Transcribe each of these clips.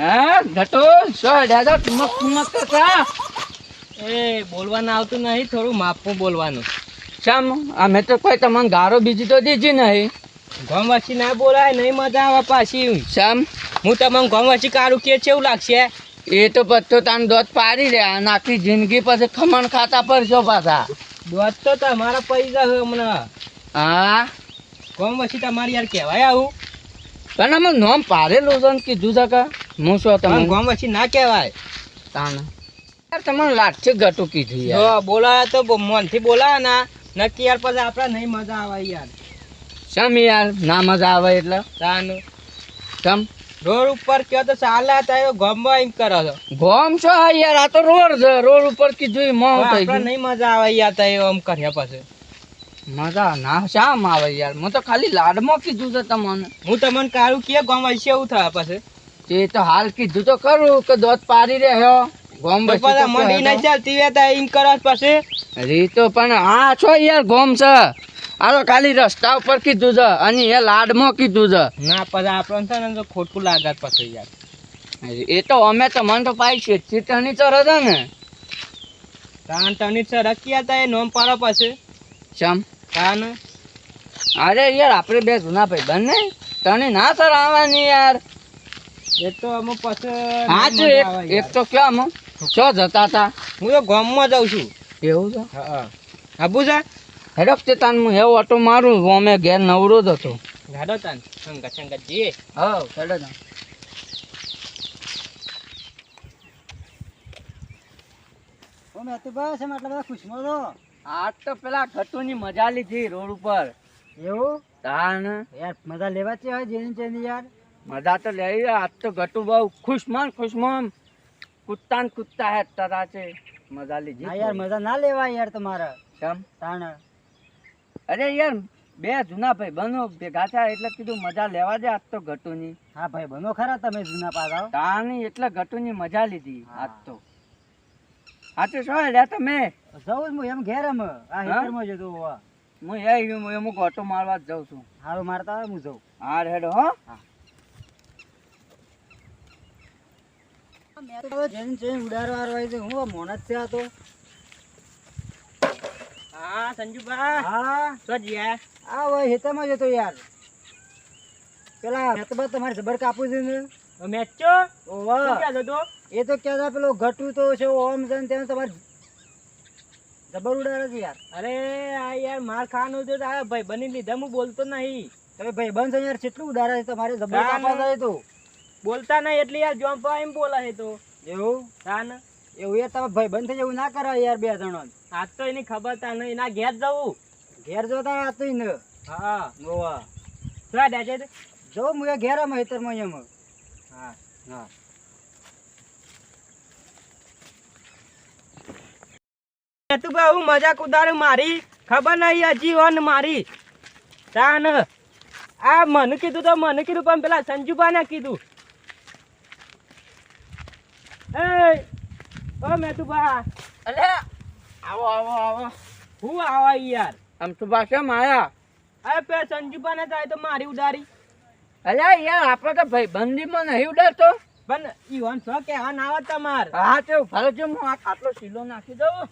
હા? ઘટો સો દાદા ઠુમક ઠુમક કરતા? એ બોલવાનું આવતું નહીં થોડું માપું બોલવાનું. શામ અમે તો કોઈ તમને ગારો બીજી તો દીધી નહીં. ગોમવાસી ના બોલાય નહીં મજા આવે પાછી. શામ? હું તમને ગોમવાસી કાઢું કે કેવું લાગશે? એ તો પત્તો તાન દોત પાડી રહ્યા અને આખી જિંદગી પછી ખમણ ખાતા પડશો પાછા. દોત તો તમારા પૈસા હમણાં. હા? ગોમવાસી તમારી યાર કહેવાય આવું. પણ નામ નોમ પાડેલું છે ને કીધું કે? હું શું તમે તમને ગોમવાસી ના કહેવાય. તાણ. યાર તમને લાઠી ગટું કીધું યાર. બોલાય તો મનથી બોલાય ના. નક્કી યાર પછી આપણે નહીં મજા આવે યાર. શમ યાર ના મજા આવે એટલે? તાણ. શમ? રોડ ઉપર કયો તો ચાલે તાયો ગોમમાં એમ કરો છો. ગોમ છો યાર આ તો રોડ છે. રોડ ઉપર કીધું મો થઈ ગયું નહીં મજા આવે યાર તો આમ કર્યા પછી. મજા ના શામ આવે યાર. મેં તો ખાલી લાડમાં કીધું છે તમને. હું તમને કાઢું કે ગોમવાસી એવું થયા પછી. તે તો હાલ કીધું તો કરું કે દોત પાડી રહ્યો. ગોમ બધા તો કહેતો. નહીં ચાલતી રી તો એમ કરો પછી. રીતો પણ હા છો યાર ગોમ છે. આરો ખાલી રસ્તા ઉપર કીધું છે અને એ લાડમાં કીધું છે. ના પછી આપણને છે ને તો ખોટું લાગત પછી યાર. એ તો અમે તો મન તો પાઈ છે ચીટણી તો હતા ને. તાન તની સર રક્યા હતા એ નોમ પાડો પછી? શમ? તાન? અરે યાર આપણે બે જૂના ભાઈ બંને તને ના સર આવવાની યાર. એ તો અમુક પછી હા તો એક એક તો ક્યાં અમે ચો જતા હતા? હું તો ગામમાં જાઉં છું. એવું છે? હા આબુ છે હેડક તે તાન હું એવો ઓટો મારું અમે ઘેર નવરો જ હતો. ગાડો તાન. સંગત સંગત જઈએ હા હેડો તાન. આજ તો પેલા ઘટુની મજા લીધી રોડ ઉપર. એવું? તાન. યાર મજા લેવા છે હોય જેની તેની યાર. મજા તો લઈ આજ તો ઘટું બહુ ખુશમાન ખુશમાન કુત્તા ને કુત્તા હે તારા છે મજા લીધી હા યાર મજા ના લેવા યાર તમારા કેમ તાણ અરે યાર બે જૂના ભાઈ બનો ભેગા થયા એટલે કીધું મજા લેવા દે આજ તો ઘટુની હા ભાઈ બનો ખરા તમે જૂના પાછા તાની એટલે ઘટુની મજા લીધી આજ તો। આજે તો શું લે તમે? જવું હું એમ ઘેર એમ. આ હા? હેતરમાં જતો હું એ હું ઓટો મારવા જ જાઉં છું. હારું મારતા હોય હું જઉં. હા હેડો હો. જેને જેને ઉડાડવા વાળવા છે હું મોન છે આ તો. હા સંજુભા. હા. તો જ્યા આ હોય હેતામાં જતો યાર. પેલા મેતબા તમારે જબર કાપું છે ને? મેચો ઓવા એ તો કહેતા પેલો ઘટું તો છે ઓમ છે ને તમારે જબર ઉડાડે છે યાર. અરે આ યાર માર ખાવાનું તો આ ભાઈ બની લીધા હું બોલતો નહીં. તમે ભાઈ બંધ યાર કેટલું ઉડાડે છે તમારે? જબર કાપવા જાય તો. બોલતા નહીં એટલે યાર જોમ્પા એમ બોલા છે તો. એવું? હા ને? એવું યાર તમે ભાઈ બંધ થઈ જવું ના કરો યાર બે જણો. આ તો એની ખબર તા નહીં. ના ઘેર જવું. ઘેર જતા આ તો ને. હા. ગોવા. શું ડેજે જો મુ ઘેર ઘેર આમ મય એમ હા. હા. તું બહુ મજાક ઉડાડું મારી? ખબર નહીં હજી વન મારી. તાન. આ મને કીધું તો મને કીધું પણ પેલા સંજુબા ને કીધું એ ઓ મેતુબા અલે! આવો આવો આવો. હું આવા યાર? આમ તો આયા? અરે પે સંજુબા ને થાય તો મારી ઉડારી અલે યાર આપણે તો ભાઈ બંદીમાં નહીં ઉડાડતો. પણ ઈ વન છો કે આ નાવા તમાર. હા તે ભલે જો હું આ આટલો શીલો નાખી દઉં.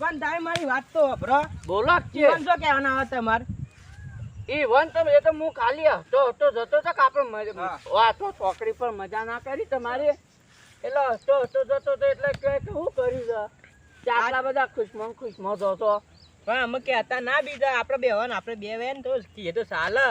પણ તારે મારી વાત તો બ્રો બોલો ઈ વન છો કે આ નાવા તમાર? વન તો એ તો હું ખાલી હતો હતો જતો તો આપણે. વાતો છોકરી પર મજા ના કરી તમારી. એટલે હતો હતો જતો તો એટલે કે કે હું કર્યું છે આટલા બધા ખુશમાં ને ખુશમાં જોતો પણ અમે કહેતા ના બીજા આપણે બે વન આપણે બે વેન તો એ તો ચાલે.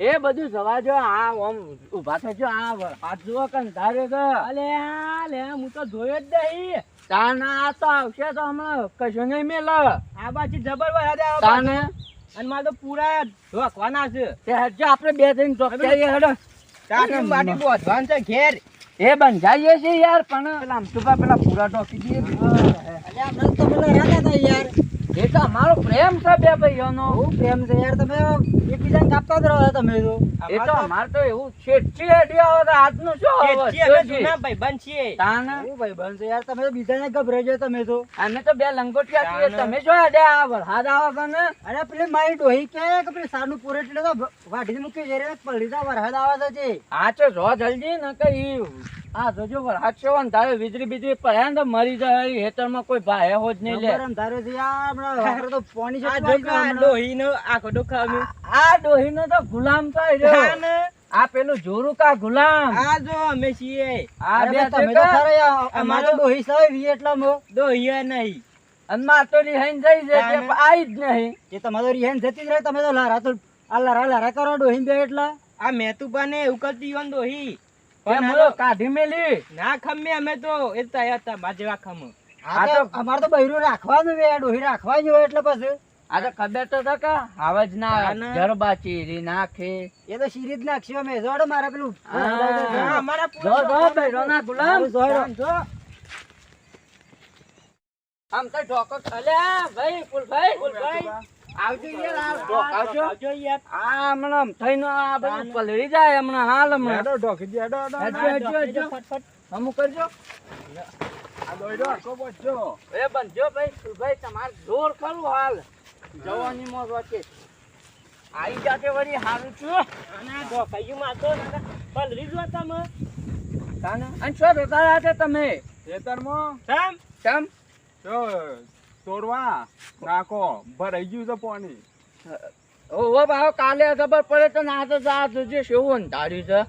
એ બધું જવા જો આ ઓમ ઊભા થજો આ હાથ જુઓ કે ધારે તો અલે આ લે હું તો જોયો જ નહીં. તાના આ તો આવશે તો હમણાં કશું નહીં મેલ. આ બાજુ જબર વરસાદ આવે તાને? અને મારે તો પૂરા ઢોકવાના છે. તે હજુ આપણે બે જઈને જોખ્યા હેડો તાને માટી બોધવાન છે ઘેર. એ બંધાઈએ છે યાર, પણ પેલા અમથુભા પેલા પૂરા ટોકી દઈએ અલ્યા હમણાં તો પેલા હતા યાર. એ તો અમારો પ્રેમ છે બે ભાઈઓનો. બહુ પ્રેમ છે યાર તમે એકબીજાને કાપતા જ રહો છો તમે તો. એ તો અમારે તો એવું છેટથી હેડી આવે તો આજનું શું આવે? જોજી. તાને? બહુ ભાઈબંધ છે યાર તમે તો બીજાને ગભરાઈ જાય તમે તો. અમે તો બે લંગોટિયા છીએ તમે શું હેડ્યા આ વરસાદ આવે છે ને અરે પેલી મારી ડોહી કે કે પેલી પૂરે એટલે તો વાઢી મૂકી જઈ રહ્યા પલડી તા વરસાદ આવે છે જે. આ તો જો જલ્દી ને કઈ આ જોજો વરસાદ છે ને તારે વીજળી બીજળી પડે ને તો મરી જાય હેતરમાં કોઈ ભાઈ હો જ નહીં લે. યાર હમણાં તો પાણી છે આ પાણી જો આ આ ડોહીનો તો ગુલામ થાય રહ્યો. આ પેલું જોરું ગુલામ. આ અરે બે તમે તો ખરા યાર, ડોહી સાહેબ વી એટલામાં. અને માર તો રિહાઈને જઈ છે કે આઈ જ નહીં. જે તમારે રિહાઈન જતી જ રહે. તમે તો લારા તો આ લારા લારા કરો ડોહી બે એટલા. આ મેતુબાને ઉકલતી યોન મોલો કાઢી મેલી. ના ખમે અમે તો. એ તૈયાર હતા ખમ અમારે તો બૈરું રાખવાનું છે ડોહી રાખવા જોઈએ હોય એટલે પછી. આ તો ખબર તો છે કે આવાજ ના જરબા ચીરી નાખે. એ તો શીરી જ નાખશે અમે. જોડે મારે પેલું હા, અમારા જો જો બૈરોના ગુલામ. જો. આમ તો ઢોકો અલ્યા ભાઈ ફૂલભાઈ ફૂલભાઈ. આવજો યાર આ આવજો. આવજો. યાર. આ હમણાં થઈને આ બધું પલળી જાય હમણાં હાલ હમણાં. હેડો, હેડો, હેડો. ફટફટ હમું કરજો. એ બનજો ભાઈ ફૂલભાઈ તમારે જોર હાલ. જવાની મોજ વચ્ચે આવી જાતે વળી હારું છું અને તો કયું માં તો પણ રીઝવા તમે. તાને અને શું જોતા રહ્યા છે તમે? સમ કેમ? ચોરવા નાખો ભરાઈ ગયું છે પાણી. ઓહો બાહો કાલે ખબર પડે તો ના તો આ જોજે કેવું અંધાર્યું છે?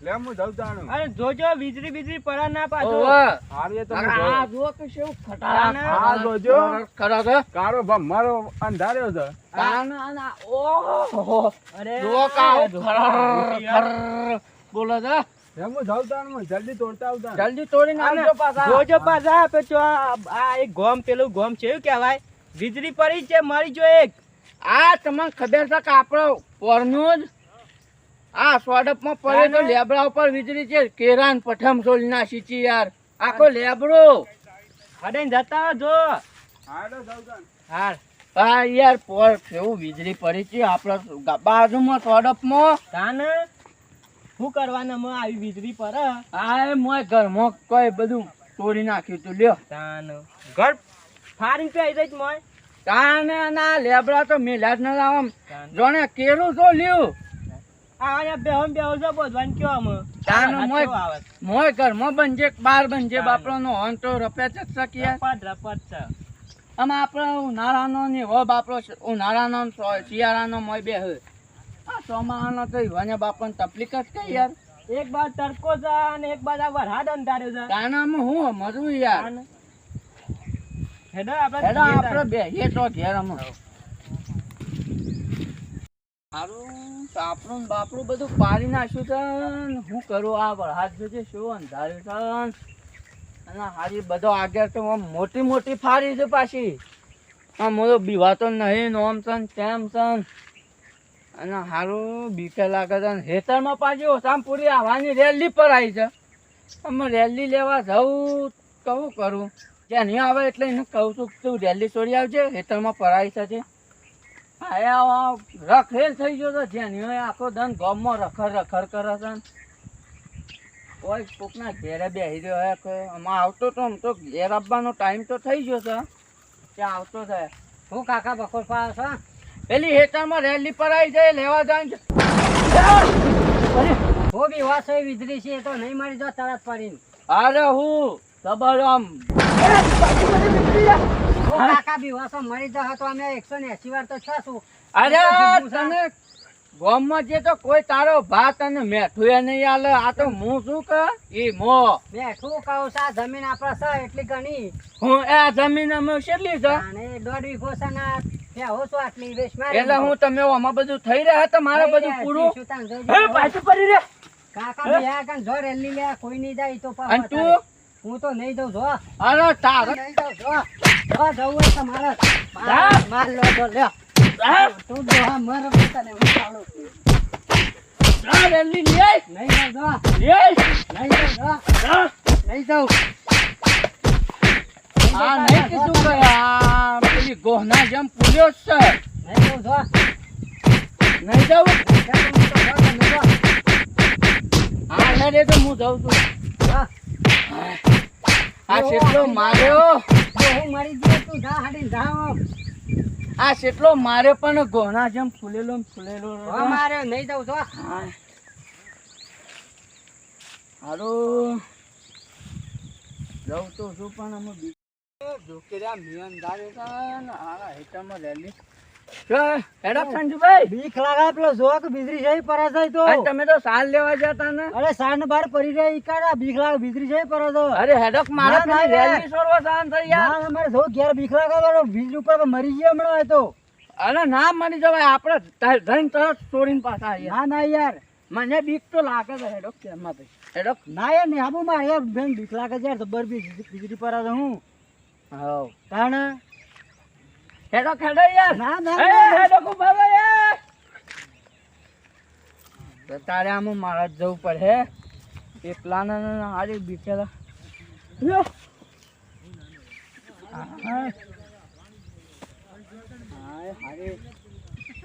લે હું જઉં જાણું અરે જોજો વીજળી વીજળી પડે ના પાછો. ઓહો તો આ જોઉં. કે કેવું ખટારા આ જોજો. ખરા છે? કારો ભમ્મારો અંધાર્યો છે. તાના આના ઓહો. અરે. જુઓ કાવો ખર ખર બોલે છે? લે હું જઉં જાણું જલ્દી તોડતા આવતા જલ્દી તોડીને આવજો પાછા. જોજો પાછા આપે જો આ આ એક ગોમ પેલું ગોમ છે એવું કહેવાય. વીજળી પડી છે મરી જો એક. આ તમને ખબર છે કે આપણો પરનું જ આ સ્વડપમાં પડે તો લેબડા ઉપર વીજળી છે. કેરાન પઠમ સોલ ના સીચી યાર. આખો લેબડો. હડે જતા જો. હા. યાર પર કેવું વીજળી પડી છે આપણા બાજુમાં સ્વડપમાં માં શું કરવાના માં આવી વીજળી પર હા? એ મોય ઘરમાં કોઈ બધું તોડી નાખ્યું તું લ્યો. તાન ઘર ફારી પે આવી જ મોય. તાને ના લેબડા તો મેલા જ ન લાવમ. જોણે કેરું તો લ્યું. આ અહીંયા બેહમ બેહો છો બોધવાન કયો આમ? તાન આ મોય મોય ઘરમાં બનજે કે બહાર બનજે તાન. નો હોન તો રપ્યા જ શકી યાર રપટ રપટ છે. આમ આપણે ઉનાળાનો ને હો બાપડો ઉનાળાનો શિયાળાનો મોય બે હે આ ચોમાહાનો તો ઈવાને તકલીફ જ કઈ યાર. એક બાર તડકો છે અને એક બાર આ વરસાદ અંધાર્યો છે. હું મરું યાર. હેડો આપણે હેડો આપણે તો ઘેર અમે સારું સાપડું બાપડું બધું પાડી નાખ્યું છે ને હું કરું આ વરસાદ જોજે, શું અંધાર્યું છે અને હારી બધો આગળ તો મોટી મોટી ફારી છે પાછી. આમ મોટો બીવાતો નહીં નોમ છે ને તેમ છે અને હારું, બીકે લાગે છે ને હેતરમાં પાછી ઓસામપુરી આવવાની રેલી પર આવી છે. અમે રેલી લેવા જવું કહું કરું? જ્યાં નહીં આવે એટલે એને કહું છું તું રેલી છોડી આવજે, હેતરમાં પરાઈ છે રખેલ થઈ ગયો તો હોય આખો દન ગામમાં રખર રખર કરે છે કોઈ કોકના ઘેરે બેસી રહ્યો હે કે આમાં આવતો તો આમ તો ઘેર આવવાનો ટાઈમ તો થઈ ગયો છે. ત્યાં આવતો છે. હું કાકા બખોર પાસ છે? પેલી હેઠળમાં રેલી પર આવી જાય, લેવા જાય હું બી વાસ વીજળી છે તો નહીં મારી જો તરત પડીને. અરે હું ખબર આમ કાકા બીવાસો મરી જશે તો અમે એકસો ને એસી વાર તો છશું અરે તને ગામમાં જે તો કોઈ તારો ભાત અને મેઠું એ નહીં આલે આ તો હું શું કે ઈ મો. બેઠું કહું સા આ જમીન આપડે છે એટલી ઘણી. હું એ જમીન અમે કેટલી છે? અને દોઢ વીઘો છે ને એટલે હું તમે આમાં બધું થઈ રહ્યા હતા મારે બધું પૂરું? પાછું પડી રે. કાકા બી આ કાન જો રેલી લે કોઈ નહીં જાય તો તું. હું તો નહીં દઉં જો. અરે તારે. નહીં દઉં જો. જો જવું હોય તો માર- લો તો હા? તું જો મર તને હું ચાલું છું. જા રેલી લે. નહીં જાઉં લે. નહીં જાઉં નહીં જાઉં. આ નહીં કીધું કે આ પેલી ગોહના જેમ પૂર્યો છે. નહીં જાઉં નહીં જવું હા લે તો હું જઉં છું. આ શેટલો માર્યો. હું મરી ગયો તું જા હાડી જા આ શેટલો મારે પણ ગોહના જેમ ફૂલેલો ફૂલેલો રહ્યો. મારે નહીં જાઉં. હારું જવું તો છું પણ અમે બીજું જોકેરા મિયનદારે છે ને હારા હેઠળમાં રેલી. બીક લાગે પેલો જો બીજરી જઈ પરા જાય તો તમે તો સાલ લેવા જતા ને. અરે સાંજ બાર પડી જાય ઈ બીક લાગે બીજરી જઈ પરા તો અરે હેડક મારે ના, ના, રેલી છોડવા સાન થઈ યાર ના અમારે જો ઘેર બીક લાગે વાળો ઉપર મરી ગયા હમણાં તો. અરે ના મરી જવાય. આપણે ધન તરત પાછા આવીએ. ના ના યાર. મને બીક તો લાગે છે હેડોક કેમાં ભાઈ હેડક ના યાર ને આબુ માર યાર બેન બીક લાગે છે યાર બીજરી પર હું. કારણ હેડો યાર. ના ના ઊભા રહો યાર તો તારે આમ મારા જવું પડે એ પ્લાન હારી બીકેલા.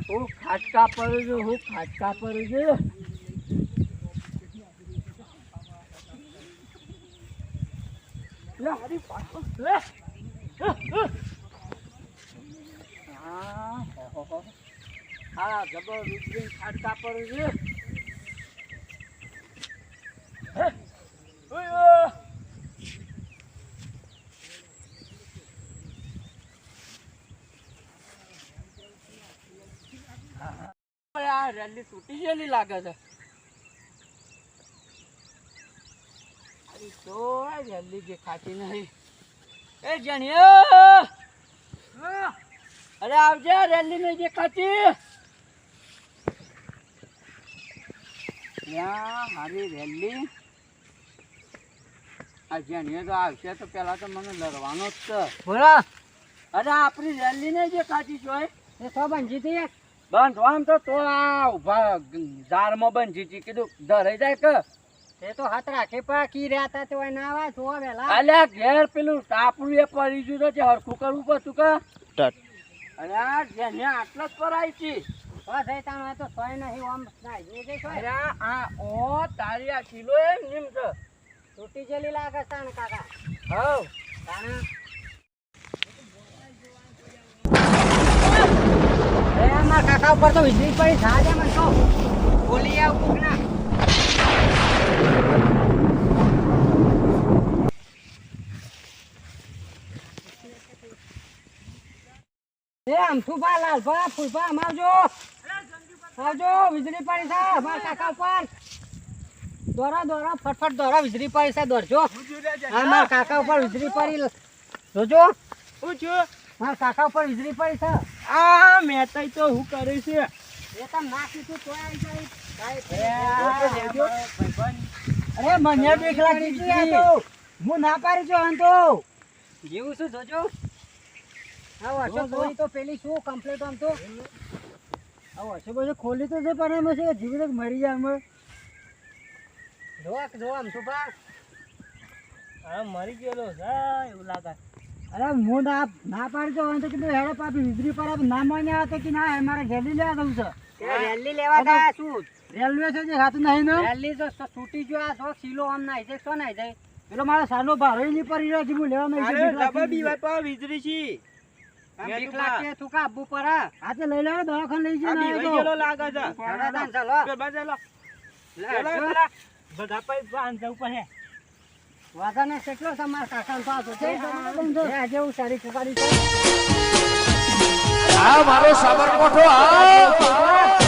હું ખાટકા પડું છું હું ખાટકા પડું છું લે હારી પાછો. લે હા હો, જબર રૂપિયા ખાટકા પર છે આ રેલી તૂટી ગયેલી લાગે છે તો રેલી દેખાતી નહીં એ જણિયો અરે આવજે રેલી નહીં દેખાતી. મારી રેલી. આ જેણીએ તો આવશે તો પેલા તો મને લડવાનો જ છે. બોલો. અરે આપણી રેલી નહીં દેખાતી જોઈ. એ તો બંજી હતી બંધ આમ તો તો આ ઊભા ઝાડમાં બંધ જીતી કીધું ધરાઈ જાય કે? એ તો હાથ રાખે પણ કી રહ્યા હતા તો ના આવે જોવા વેલા અલ્યા ઘેર પેલું ટાપરું એ પડી ગયું તો હરખું કરવું પડતું કે? અરે આ જેને આટલો જ પરાય છે. બસ એ તાણ તો સોય નહીં ઓમ ના એ જે સોય. અરે આ ઓ તારી આ કિલો એ નિમ છે. તૂટી જેલી લાગે તાણ કાકા. હવ. તાણ. એ અમાર કાકા ઉપર તો વીજળી પડી સાજા મને તો બોલી આવ કુકના. એ અમથુભા લાલભા ફૂલભા આમ આવજો. વીજળી પડી છે અમારા કાકા ઉપર. દોરા દોરા ફટફટ દોરા વીજળી પડી છે દોરજો. હા મારા કાકા ઉપર વીજળી પડી જોજો. હું છું મારા કાકા ઉપર વીજળી પડી છે. આ મેતાઈ તો હું કરે છે? એ તમ ના કીધું તો આવી જાય. અરે મને આ તો હું ના પાડી છું આમ તો. જીવું છું જોજો. આ વર્ષો જોઈ તો પેલી શું કમ્પ્લીટ આમ તો? આ વર્ષો બધું ખોલી તો છે પણ એમાં છે જીવી મરી જાય અમે જો જો આમ શું પા હા મરી ગયેલો છે એવું લાગે. અરે હું ના ના પાડી તો કીધું હેડે પાપી વીજળી પર આપ ના મને હતા કે ના મારે ઘેલી લેવા દઉં છે. રેલી લેવા શું? રેલવે છે જે ખાતું નહીં ને? રેલી તો તૂટી ગયો આ સો કિલો આમ નાઈ જાય સો નાઈ જાય? પેલો મારો સાનો ભારો નહીં પડી રહ્યો છે હું લેવા નહીં વીજળી છે. કેટલો તમારા કાકાનો પાછો હું. સારી આ મારો સાબરકોઠો આ